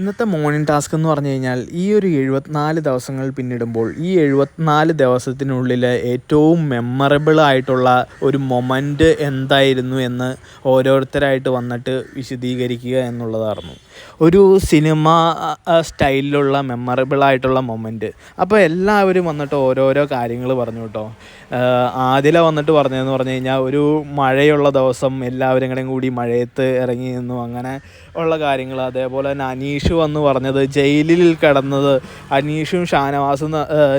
ഇന്നത്തെ morning task എന്ന് പറഞ്ഞു കഴിഞ്ഞാൽ ഈ ഒരു എഴുപത്തിനാല് ദിവസങ്ങൾ പിന്നിടുമ്പോൾ ഈ എഴുപത്തിനാല് ദിവസത്തിനുള്ളിലെ ഏറ്റവും മെമ്മറബിൾ ആയിട്ടുള്ള ഒരു മൊമെന്റ് എന്തായിരുന്നു എന്ന് ഓരോരുത്തരായിട്ട് വന്നിട്ട് വിശദീകരിക്കുക എന്നുള്ളതായിരുന്നു. ഒരു സിനിമ സ്റ്റൈലിലുള്ള മെമ്മറബിൾ ആയിട്ടുള്ള മൊമെന്റ് അപ്പോൾ എല്ലാവരും വന്നിട്ട് ഓരോരോ കാര്യങ്ങൾ പറഞ്ഞു കേട്ടോ. ആദില വന്നിട്ട് പറഞ്ഞതെന്ന് പറഞ്ഞു കഴിഞ്ഞാൽ ഒരു മഴയുള്ള ദിവസം എല്ലാവരും കൂടി മഴയത്ത് ഇറങ്ങി നിന്നു. അങ്ങനെ ഉള്ള കാര്യങ്ങൾ. അതേപോലെ തന്നെ അനീഷ് വന്ന് പറഞ്ഞത് ജയിലിൽ കിടന്നത്. അനീഷും ഷാനവാസും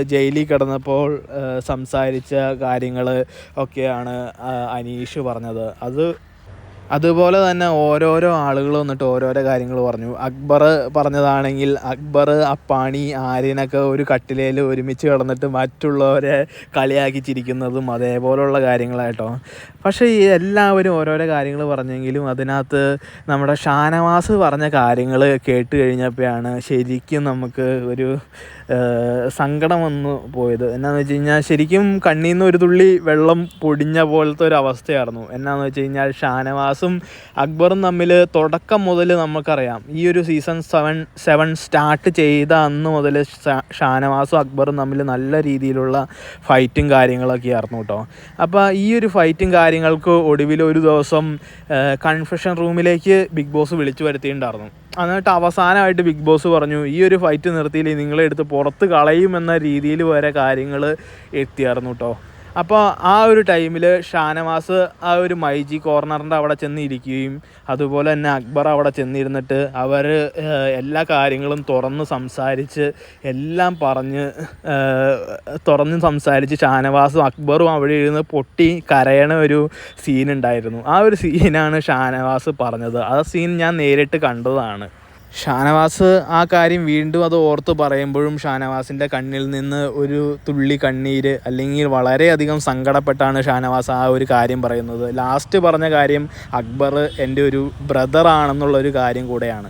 ജയിലിൽ കിടന്നപ്പോൾ സംസാരിച്ച കാര്യങ്ങൾ ഒക്കെയാണ് അനീഷ് പറഞ്ഞത്. അത് അതുപോലെ തന്നെ ഓരോരോ ആളുകൾ വന്നിട്ട് ഓരോരോ കാര്യങ്ങൾ പറഞ്ഞു. അക്ബർ പറഞ്ഞതാണെങ്കിൽ അക്ബർ അപ്പാണി ആര്യനൊക്കെ ഒരു കട്ടിലേൽ ഒരുമിച്ച് കിടന്നിട്ട് മറ്റുള്ളവരെ കളിയാക്കി ചിരിക്കുന്നതും അതേപോലുള്ള കാര്യങ്ങളായിട്ടോ പക്ഷേ ഈ എല്ലാവരും ഓരോരോ കാര്യങ്ങൾ പറഞ്ഞെങ്കിലും അതിനകത്ത് നമ്മുടെ ഷാനവാസ് പറഞ്ഞ കാര്യങ്ങൾ കേട്ട് കഴിഞ്ഞപ്പോഴാണ് ശരിക്കും നമുക്ക് ഒരു സങ്കടം വന്നു പോയത്. എന്നാന്ന് വെച്ച് കഴിഞ്ഞാൽ ശരിക്കും കണ്ണിൽ നിന്ന് ഒരു തുള്ളി വെള്ളം പൊടിഞ്ഞ പോലത്തെ ഒരു അവസ്ഥയായിരുന്നു. എന്നാന്ന് വെച്ച് കഴിഞ്ഞാൽ ഷാനവാസും അക്ബറും തമ്മിൽ തുടക്കം മുതൽ നമുക്കറിയാം ഈ ഒരു സീസൺ സെവൻ സെവൻ സ്റ്റാർട്ട് ചെയ്ത അന്ന് മുതൽ ഷാനവാസും അക്ബറും തമ്മിൽ നല്ല രീതിയിലുള്ള ഫൈറ്റും കാര്യങ്ങളൊക്കെ ആയിരുന്നു കേട്ടോ അപ്പോൾ ഈ ഒരു ഫൈറ്റും കാര്യങ്ങൾക്ക് ഒടുവിൽ ഒരു ദിവസം കൺഫെഷൻ റൂമിലേക്ക് ബിഗ് ബോസ് വിളിച്ചു വരുത്തിയിട്ടുണ്ടായിരുന്നു എന്നിട്ട് അവസാനമായിട്ട് ബിഗ് ബോസ് പറഞ്ഞു ഈ ഒരു ഫൈറ്റ് നിർത്തിയില്ലേ? നിങ്ങളെ എടുത്ത് പുറത്ത് കളയുമെന്ന രീതിയിൽ വരെ കാര്യങ്ങൾ എത്തിയായിരുന്നു കേട്ടോ അപ്പോൾ ആ ഒരു ടൈമിൽ ഷാനവാസ് ആ ഒരു മൈജി കോർണറിന്റെ അവിടെ ചെന്ന് ഇരിക്കുകയും അതുപോലെ തന്നെ അക്ബർ അവിടെ ചെന്നിരുന്നിട്ട് അവർ എല്ലാ കാര്യങ്ങളും തുറന്ന് സംസാരിച്ച് എല്ലാം പറഞ്ഞ് തുറന്ന് സംസാരിച്ച് ഷാനവാസും അക്ബറും അവിടെ ഇരുന്ന് പൊട്ടി കരയണ ഒരു സീൻ ഉണ്ടായിരുന്നു. ആ ഒരു സീനാണ് ഷാനവാസ് പറഞ്ഞത്. ആ സീൻ ഞാൻ നേരിട്ട് കണ്ടതാണ്. ഷാനവാസ് ആ കാര്യം വീണ്ടും അത് ഓർത്ത് പറയുമ്പോഴും ഷാനവാസിന്റെ കണ്ണിൽ നിന്ന് ഒരു തുള്ളി കണ്ണീര് അല്ലെങ്കിൽ വളരെയധികം സങ്കടപ്പെട്ടാണ് ഷാനവാസ് ആ ഒരു കാര്യം പറയുന്നത്. ലാസ്റ്റ് പറഞ്ഞ കാര്യം അക്ബർ എന്റെ ഒരു ബ്രദറാണെന്നുള്ളൊരു കാര്യം കൂടെയാണ്.